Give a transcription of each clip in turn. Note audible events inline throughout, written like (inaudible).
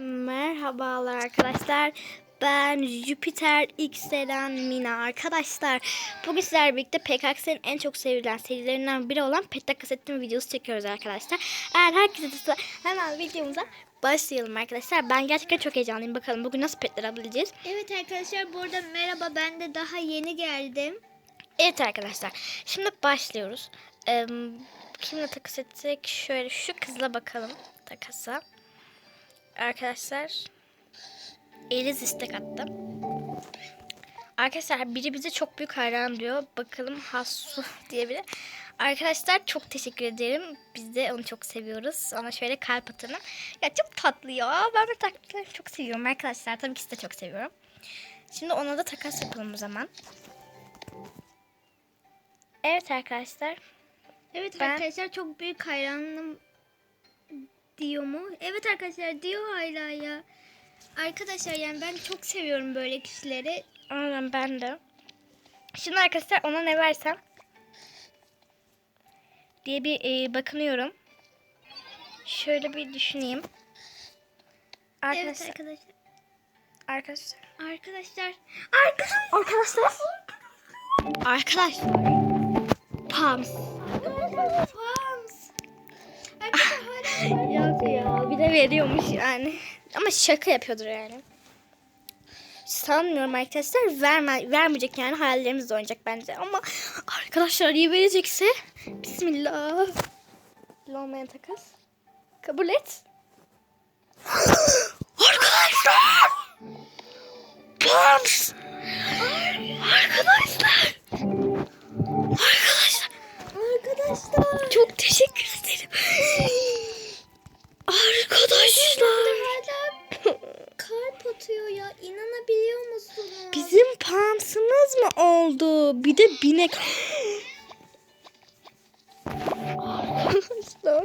Merhabalar arkadaşlar. Ben Jüpiter X'den Mina arkadaşlar. Bugün sizlerle birlikte PKX'in en çok sevilen serilerinden biri olan Petta Kasettin videosu çekiyoruz arkadaşlar. Eğer herkese de hemen videomuza başlayalım arkadaşlar. Ben gerçekten çok heyecanlıyım. Bakalım bugün nasıl petler alabileceğiz. Evet arkadaşlar bu arada merhaba ben de daha yeni geldim. Evet arkadaşlar. Şimdi başlıyoruz. Ee, kimle takas etsek? Şöyle şu kızla bakalım takasa. Arkadaşlar. Eliz istek attı. Arkadaşlar biri bize çok büyük hayran diyor. Bakalım Hassu (laughs) diye biri. Arkadaşlar çok teşekkür ederim. Biz de onu çok seviyoruz. Ona şöyle kalp atalım. Ya çok tatlı ya. Ben de taklitleri çok seviyorum arkadaşlar. Tabii ki de çok seviyorum. Şimdi ona da takas yapalım o zaman. Evet arkadaşlar. Evet Ben- arkadaşlar çok büyük hayranım diyor mu? Evet arkadaşlar diyor hala ya. Arkadaşlar yani ben çok seviyorum böyle kişileri. Aynen ben de. Şimdi arkadaşlar ona ne versem diye bir e, bakınıyorum. Şöyle bir düşüneyim. Evet Arkadaşlar, arkadaşlar. arkadaşlar, Arkadaşlar. arkadaşlar, arkadaşlar, Pams. Fams. Yok ya, bir de veriyormuş yani. Ama şaka yapıyordur yani. Sanmıyorum arkadaşlar verme, vermeyecek yani hayallerimizle oynayacak bence. Ama arkadaşlar iyi verecekse Bismillah. Olmayan takas. Kabul et. (gasps) arkadaşlar! Pams! Arkadaşlar! Arkadaşlar! Arkadaşlar. Çok teşekkür ederim. Arkadaşlar. Hala kalp atıyor ya. İnanabiliyor musunuz? Bizim pamsımız mı oldu? Bir de binek. (gasps) Arkadaşlar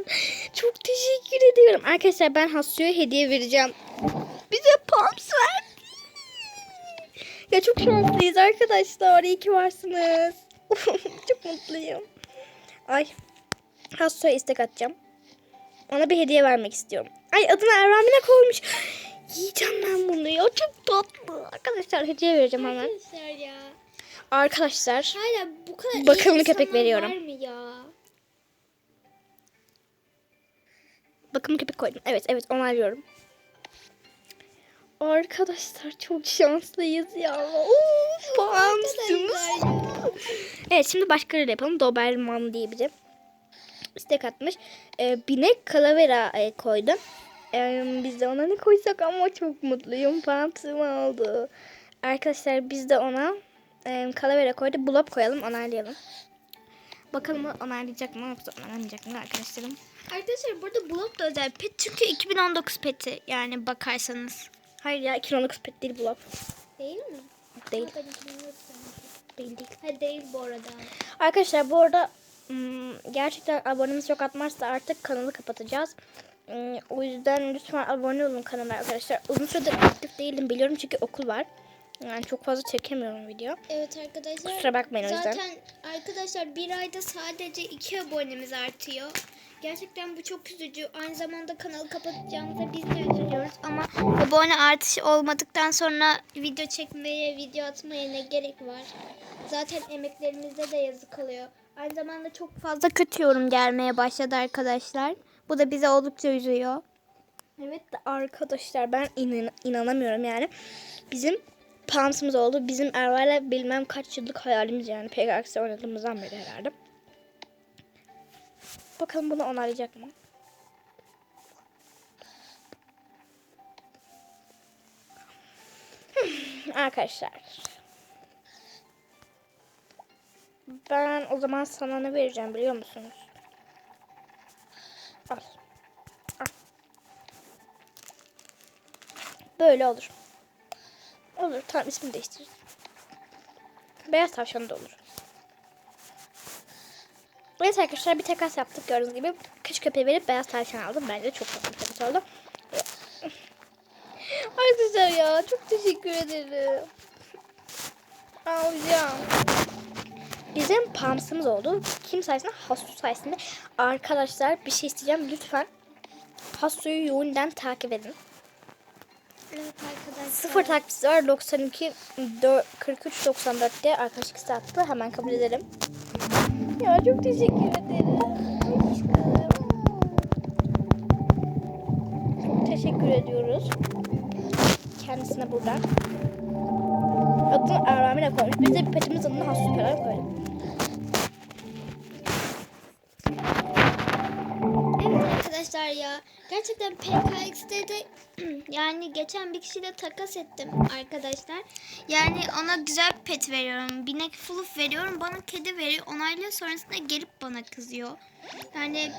çok teşekkür ediyorum. Arkadaşlar ben Hasyo'ya hediye vereceğim. Bize pams verdi. Ya çok şanslıyız arkadaşlar. İyi ki varsınız. (laughs) çok mutluyum. Ay. Hasyo'ya istek atacağım. Ona bir hediye vermek istiyorum. Ay adını Ervamine koymuş. (gasps) Yiyeceğim ben bunu ya. Çok tatlı. Arkadaşlar hediye vereceğim hemen. Arkadaşlar ya. Arkadaşlar. Hala bu kadar Bakımlı köpek veriyorum. Var mı ya? Bakım köpek koydum. Evet evet onaylıyorum. Arkadaşlar çok şanslıyız ya. Ya. Evet şimdi başkalarıyla yapalım. Doberman diye biri. İstek atmış. Ee, binek kalavera e, koydum. Ee, biz de ona ne koysak ama çok mutluyum. Pantım oldu. Arkadaşlar biz de ona e, kalavera koyduk. Bulop koyalım onaylayalım. Bakalım onaylayacak mı yoksa onaylamayacak mı arkadaşlarım. Arkadaşlar burada blog da özel pet çünkü 2019 peti yani bakarsanız. Hayır ya 219 pet değil Bulop. Değil mi? Değil. 2019. Değil değil. Ha değil bu arada. Arkadaşlar bu arada ım, gerçekten abonemiz çok atmazsa artık kanalı kapatacağız. Im, O yüzden lütfen abone olun kanala arkadaşlar. Uzun süredir aktif değilim biliyorum çünkü okul var. Yani çok fazla çekemiyorum video. Evet arkadaşlar. Kusura bakmayın o yüzden. Zaten arkadaşlar bir ayda sadece iki abonemiz artıyor. Gerçekten bu çok üzücü. Aynı zamanda kanalı kapatacağımıza biz de üzülüyoruz. Ama abone artışı olmadıktan sonra video çekmeye, video atmaya ne gerek var? Zaten emeklerimize de yazık oluyor. Aynı zamanda çok fazla kötü yorum gelmeye başladı arkadaşlar. Bu da bize oldukça üzüyor. Evet de arkadaşlar ben inan- inanamıyorum yani. Bizim Pams'ımız oldu. Bizim Erva'yla bilmem kaç yıllık hayalimiz yani. PKX oynadığımızdan beri herhalde. Bakalım bunu onaylayacak mı? Hmm, Arkadaşlar. Ben o zaman sana ne vereceğim biliyor musunuz? Al. Al. Böyle olur. Olur. Tamam ismini değiştiririz. Beyaz tavşan da olur. Evet arkadaşlar bir takas yaptık gördüğünüz gibi. Küçük köpeği verip beyaz tavşan aldım. Bence çok tatlı bir takas oldu. Arkadaşlar ya çok teşekkür ederim. Alacağım. Bizim pamsımız oldu. Kim sayesinde? Hasu sayesinde. Arkadaşlar bir şey isteyeceğim. Lütfen Hasu'yu yoğundan takip edin. Evet arkadaşlar. Sıfır takipçisi var 92 4, 43 94'te arkadaşlık isteği attı. Hemen kabul edelim. Ya çok teşekkür ederim. Çok teşekkür ediyoruz. Kendisine buradan. Adını Ervamine koymuş. Biz de petimiz adını Hassu Gerçekten PKX'de de (clears throat) yani geçen bir kişiyle takas ettim arkadaşlar. Yani ona güzel bir pet veriyorum. Binek fluff veriyorum. Bana kedi veriyor. Onaylıyor sonrasında gelip bana kızıyor. Yani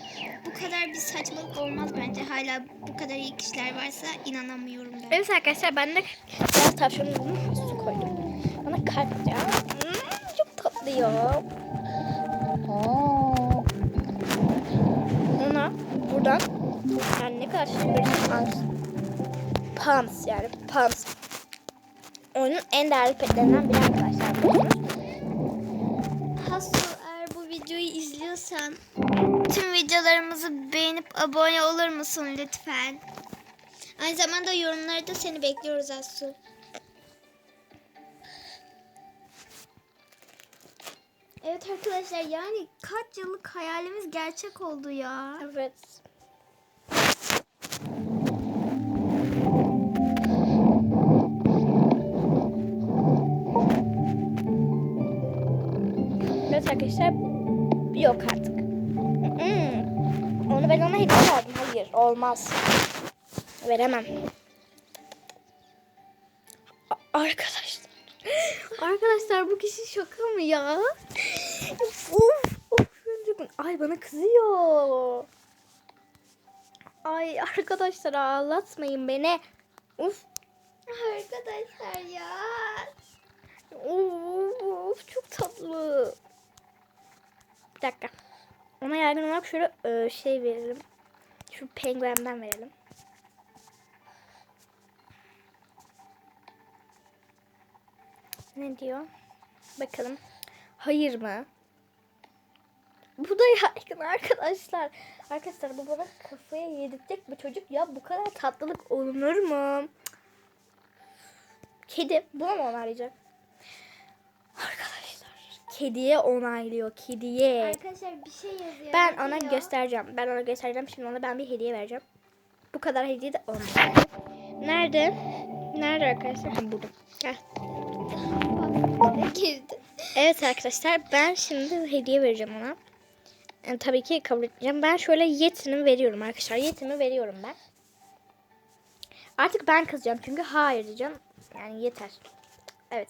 bu kadar bir saçmalık olmaz bence. Hala bu kadar iyi kişiler varsa inanamıyorum ben. Evet arkadaşlar ben de biraz tavşanın adını Hassu koydum. Bana kalp ya. Hmm, çok tatlı ya. Ona buradan görürsün Pams yani Pams. Oyunun en değerli petlerinden biri arkadaşlar. Hasu eğer bu videoyu izliyorsan tüm videolarımızı beğenip abone olur musun lütfen? Aynı zamanda yorumlarda seni bekliyoruz Hasu. Evet arkadaşlar yani kaç yıllık hayalimiz gerçek oldu ya. Evet. Arkadaşlar yok artık. Mm. Onu ben ona hediye verdim. Hayır olmaz. Veremem. Arkadaşlar. Arkadaşlar bu kişi şaka mı ya? of of. Ay bana kızıyor. Ay arkadaşlar ağlatmayın beni. Uf. Arkadaşlar ya. Of çok tatlı. Bir dakika. Ona yardım olarak şöyle e, şey verelim. Şu penguenden verelim. Ne diyor? Bakalım. Hayır mı? Bu da yaygın arkadaşlar. Arkadaşlar bu bana kafaya yedirtecek bu çocuk. Ya bu kadar tatlılık olunur mu? Kedi. Buna mı onaylayacak? Kediye onaylıyor. Kediye. Arkadaşlar bir şey yazıyor. Ben ona diyor? göstereceğim. Ben ona göstereceğim. Şimdi ona ben bir hediye vereceğim. Bu kadar hediye de olmaz. Nerede? Nerede arkadaşlar? Ha, burada. Gel. Evet arkadaşlar ben şimdi hediye vereceğim ona. Yani tabii ki kabul edeceğim. Ben şöyle yetini veriyorum arkadaşlar. Yetimi veriyorum ben. Artık ben kızacağım çünkü hayır diyeceğim. Yani yeter. Evet.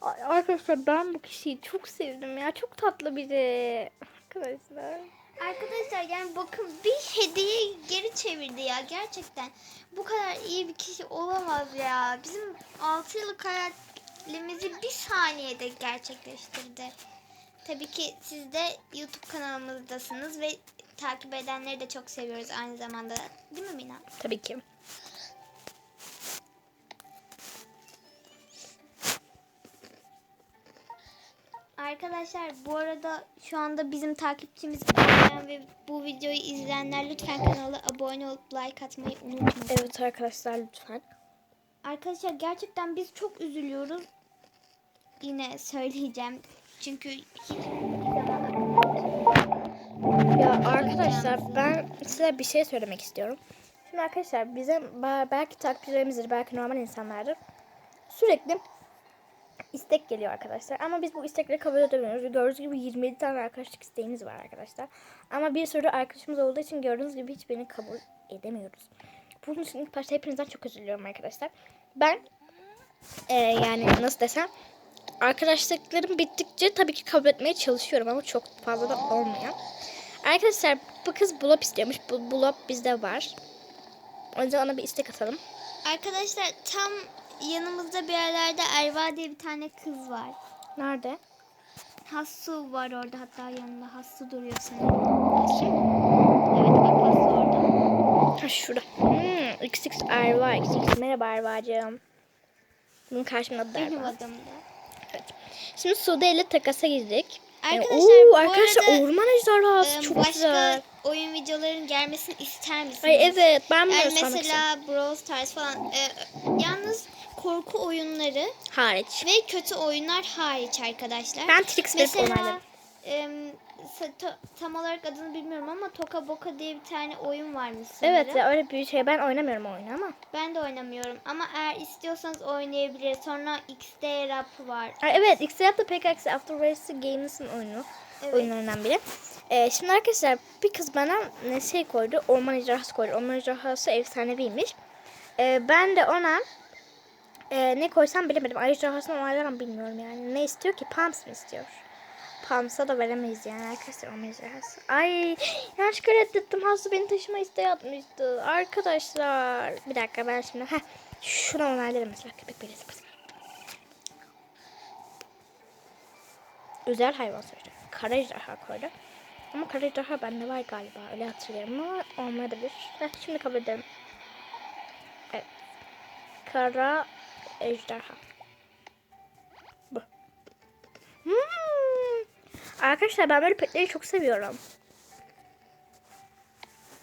Arkadaşlar ben bu kişiyi çok sevdim ya. Çok tatlı biri. Arkadaşlar. Arkadaşlar yani bakın bir hediye geri çevirdi ya gerçekten. Bu kadar iyi bir kişi olamaz ya. Bizim 6 yıllık hayalimizi bir saniyede gerçekleştirdi. Tabii ki siz de YouTube kanalımızdasınız ve takip edenleri de çok seviyoruz aynı zamanda. Değil mi Mina? Tabii ki. Arkadaşlar bu arada şu anda bizim takipçimiz olmayan ve bu videoyu izleyenler lütfen kanala abone olup like atmayı unutmayın. Evet arkadaşlar lütfen. Arkadaşlar gerçekten biz çok üzülüyoruz. Yine söyleyeceğim. Çünkü hiç Ya arkadaşlar ben size bir şey söylemek istiyorum. Şimdi arkadaşlar bizim belki takipçilerimizdir, belki normal insanlardır. Sürekli istek geliyor arkadaşlar. Ama biz bu istekleri kabul edemiyoruz. Gördüğünüz gibi 27 tane arkadaşlık isteğimiz var arkadaşlar. Ama bir sürü arkadaşımız olduğu için gördüğünüz gibi hiçbirini kabul edemiyoruz. Bunun için ilk başta hepinizden çok özür diliyorum arkadaşlar. Ben e, yani nasıl desem arkadaşlıklarım bittikçe tabii ki kabul etmeye çalışıyorum ama çok fazla da olmuyor. Arkadaşlar bu kız bulop istiyormuş. Bu bulop bizde var. O yüzden ona bir istek atalım. Arkadaşlar tam yanımızda bir yerlerde Erva diye bir tane kız var. Nerede? Hassu var orada hatta yanında Hassu duruyor sanırım. Evet bak Hassu orada. Ha şurada. Hmm, XX Erva. XX merhaba Erva'cığım. Bunun karşımda da Benim Erva. adım da. Şimdi Sude ile takasa girdik. Arkadaşlar Oo, bu arkadaşlar arada orman ejderhası e, çok başka güzel. oyun videolarının gelmesini ister misiniz? Ay evet ben bunu Yani mesela Brawl Stars falan. E, yalnız korku oyunları Hariç. ve kötü oyunlar hariç arkadaşlar. Ben Trix Mesela ta- tam olarak adını bilmiyorum ama Toka Boka diye bir tane oyun varmış sanırım. Evet ya öyle bir şey ben oynamıyorum oyunu ama. Ben de oynamıyorum ama eğer istiyorsanız oynayabiliriz. Sonra XD Rap var. Evet X-Rap da Pickaxe After Race Games'in oyunu. Evet. Oyunlarından biri. Ee, şimdi arkadaşlar bir kız bana ne şey koydu. Orman ejderhası koydu. Orman ejderhası efsaneviymiş. Ee, ben de ona e, ne koysam bilemedim. Ay ejderhasını onaylarım bilmiyorum yani. Ne istiyor ki? Pumps mı istiyor? Pumps'a da veremeyiz yani arkadaşlar orman ejderhası. Ay yanlışlıkla reddettim. Hasta beni taşıma isteği atmıştı. Arkadaşlar. Bir dakika ben şimdi. Heh, şunu onaylarım mesela. Köpek belirsi özel hayvan sonuçta. Kara ejderha koydu. Ama kara ejderha bende var galiba. Öyle hatırlıyorum ama olmayabilir. Heh, şimdi kabul edelim. Evet. Kara ejderha. Bu. Hmm. Arkadaşlar ben böyle petleri çok seviyorum.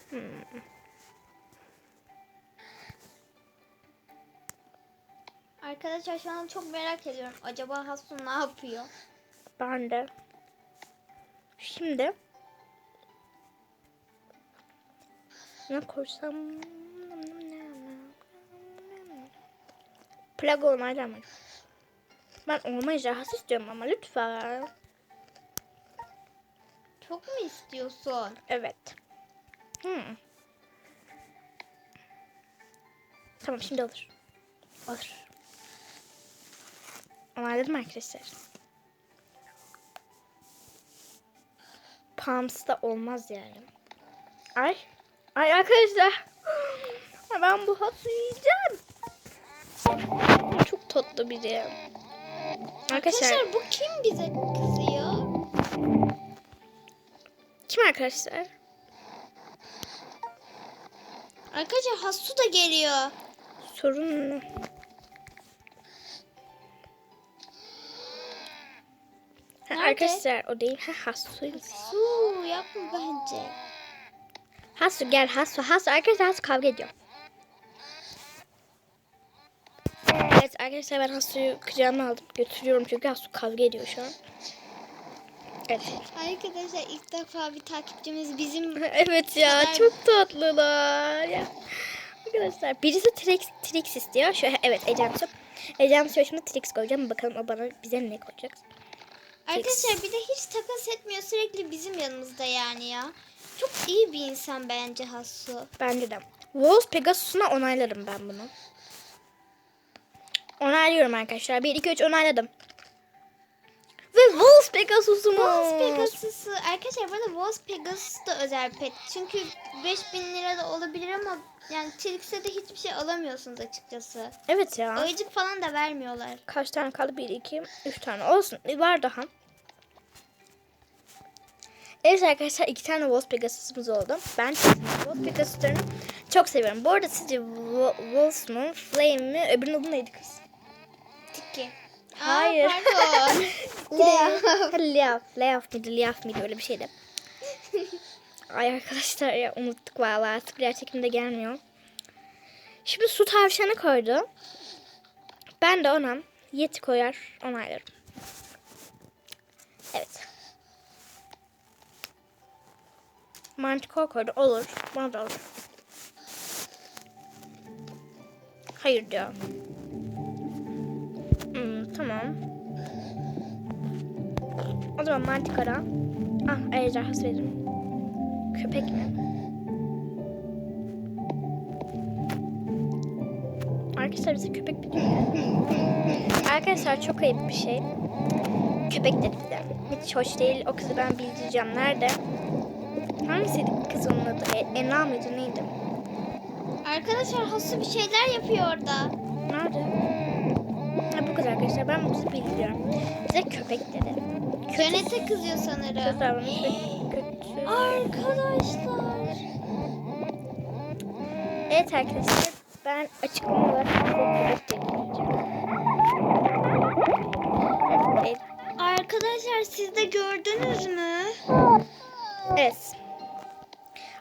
Hmm. Arkadaşlar şu an çok merak ediyorum. Acaba Hasun ne yapıyor? Ben de. Şimdi ne koysam Plug onaylar mı? Ben olma ejderhası istiyorum ama lütfen. Çok mu istiyorsun? Evet. Hmm. Tamam şimdi olur. Olur. Onayladım arkadaşlar. Pumps da olmaz yani. Ay. Ay arkadaşlar. (gasps) Ben bu hatı yiyeceğim. Çok tatlı biri. Arkadaşlar. Arkadaşlar bu kim bize kızıyor? Kim arkadaşlar? Arkadaşlar Hasu da geliyor. Sorun ne? Ha, arkadaşlar o değil. Ha Hasu. Su yapma bence. Hasu gel Hasu. Hasu arkadaşlar Hasu kavga ediyor. Arkadaşlar ben Hasu'yu kucağıma aldım. Götürüyorum çünkü Hasu kavga ediyor şu an. Evet. Arkadaşlar ilk defa bir takipçimiz bizim (laughs) evet ya kadar- çok tatlılar. Ya. Arkadaşlar birisi Trix, Trix istiyor. Şu, evet Ecem Su. Ecem Su şimdi Trix koyacağım. Bakalım o bana bize ne koyacak. Arkadaşlar bir de hiç takas etmiyor. Sürekli bizim yanımızda yani ya. Çok iyi bir insan bence Hasu. Bence de. Wolves Pegasus'una onaylarım ben bunu. Onaylıyorum arkadaşlar. 1, 2, 3 onayladım. Ve Wolves Pegasus'umuz. Wolves Pegasus'u arkadaşlar burada Wolves Pegasus da özel pet. Çünkü 5000 lira da olabilir ama yani Trix'e de hiçbir şey alamıyorsunuz açıkçası. Evet ya. Ayıcık falan da vermiyorlar. Kaç tane kaldı? 1, 2, 3 tane. Olsun. Var daha. Evet arkadaşlar iki tane Wolf Pegasus'umuz oldu. Ben Wolf Pegasus'larını çok seviyorum. Bu arada sizce Wo- Wolf mu? Flame mi? Öbürünün adı neydi kız? Tiki. Hayır. Aa, pardon. Leaf. Leaf miydi? Leaf miydi? Öyle bir şeydi. (laughs) Ay arkadaşlar ya unuttuk vallahi artık diğer çekimde gelmiyor. Şimdi su tavşanı koydu. Ben de ona yeti koyar onaylarım. Evet. Manticore koydu. Olur. Bana da olur. Hayır diyor. Tamam. O zaman mantikora. Ah ejderhası veririm. Köpek mi? Arkadaşlar bize köpek bir Arkadaşlar çok ayıp bir şey. Köpek dedi bize. Hiç hoş değil. O kızı ben bildireceğim. Nerede? Hangisiydi kız onun adı? E, Ena mıydı neydi? Arkadaşlar Hasu bir şeyler yapıyor orada. Nerede? Kız arkadaşlar. Ben bu kızı bildiriyorum. Bize köpek dedi. Yönete kızıyor sanırım. davranış ve kötü. Arkadaşlar. Evet arkadaşlar ben açıklama olarak köpek. Evet. Arkadaşlar siz de gördünüz mü? Evet.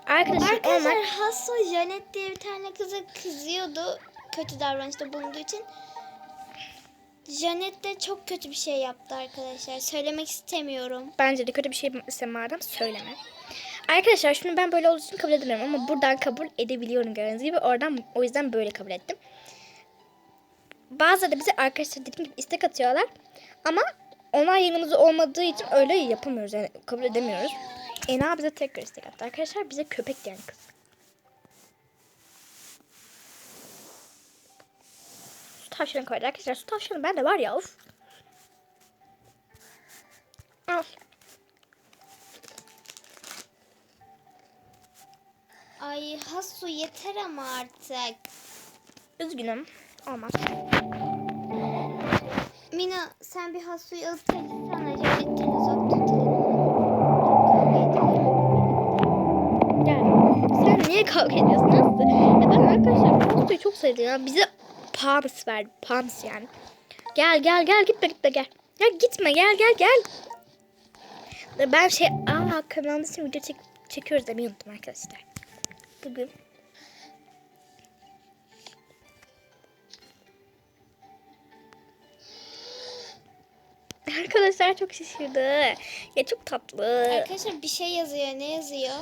Arkadaşlar, Arkadaşlar onlar Hasso Janet diye bir tane kıza kızıyordu. Kötü davranışta bulunduğu için. Janet de çok kötü bir şey yaptı arkadaşlar. Söylemek istemiyorum. bence de kötü bir şey ise madem söyleme. Arkadaşlar şimdi ben böyle olduğu için kabul edemiyorum ama buradan kabul edebiliyorum gördüğünüz gibi. Oradan o yüzden böyle kabul ettim. Bazıları bize arkadaşlar dediğim gibi istek atıyorlar. Ama onlar yanımızda olmadığı için öyle yapamıyoruz. Yani kabul edemiyoruz. Ena bize tekrar istek attı. Arkadaşlar bize köpek diyen kız. Tavşanı koydu. Arkadaşlar su tavşanı bende var ya. Of. Al. Ay Hasso yeter ama artık. Üzgünüm. Olmaz. Mina sen bir Hasso'yu alıp sana Janet'ten uzak tutalım. Gel. Sen niye kavga ediyorsun? Nasıl? Ya ben arkadaşlar postayı çok sevdim ya. Bize Pams verdi. Pams yani. Gel gel gel gitme gitme gel. Ya gitme gel gel gel. Ben şey aa kanalımız için video çek, çekiyoruz demeyi unuttum arkadaşlar. Bugün Arkadaşlar çok şaşırdı. Ya çok tatlı. Arkadaşlar bir şey yazıyor. Ne yazıyor?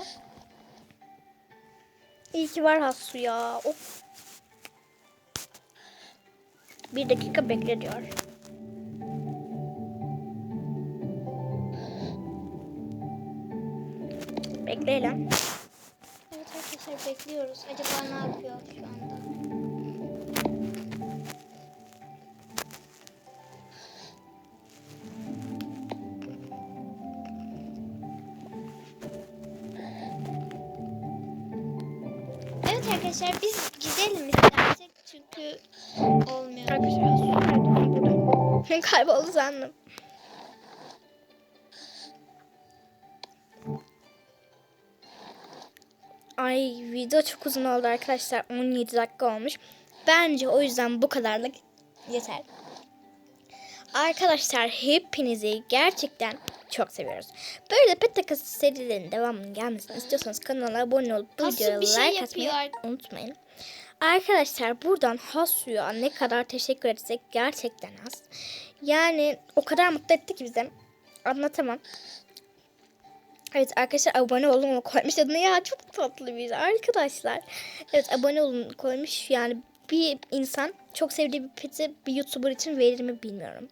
İyi ki var Hassu ya. Of. Bir dakika bekle diyor. Bekleyelim. Evet arkadaşlar bekliyoruz. Acaba ne yapıyor şu anda? Kayboldu sandım. Ay video çok uzun oldu arkadaşlar. 17 dakika olmuş. Bence o yüzden bu kadarlık yeter. Arkadaşlar hepinizi gerçekten çok seviyoruz. Böyle pet takası serilerinin devamının gelmesini istiyorsanız kanala abone olup bu Hasu videoya bir şey like atmayı yapıyor. unutmayın. Arkadaşlar buradan Hasu'ya ne kadar teşekkür etsek gerçekten az. Yani o kadar mutlu etti ki bize. Anlatamam. Evet arkadaşlar abone olun koymuş adını ya çok tatlı bir arkadaşlar. Evet abone olun koymuş yani bir insan çok sevdiği bir peti bir YouTuber için verir mi bilmiyorum.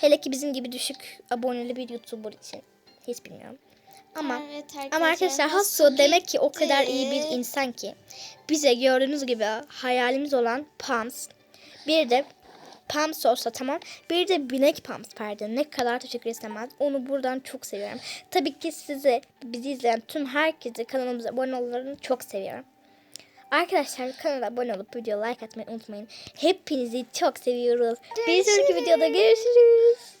Hele ki bizim gibi düşük aboneli bir YouTuber için hiç bilmiyorum. Ama Evet ama arkadaşlar Hasu Hasso demek ki o kadar iyi bir insan ki bize gördüğünüz gibi hayalimiz olan Pams bir de Pams olsa tamam bir de Binek Pams verdi. Ne kadar teşekkür istemez. Onu buradan çok seviyorum. Tabii ki size bizi izleyen tüm herkese kanalımıza abone olanları çok seviyorum. Arkadaşlar kanala abone olup videoya like atmayı unutmayın. Hepinizi çok seviyoruz. Bir sonraki videoda görüşürüz.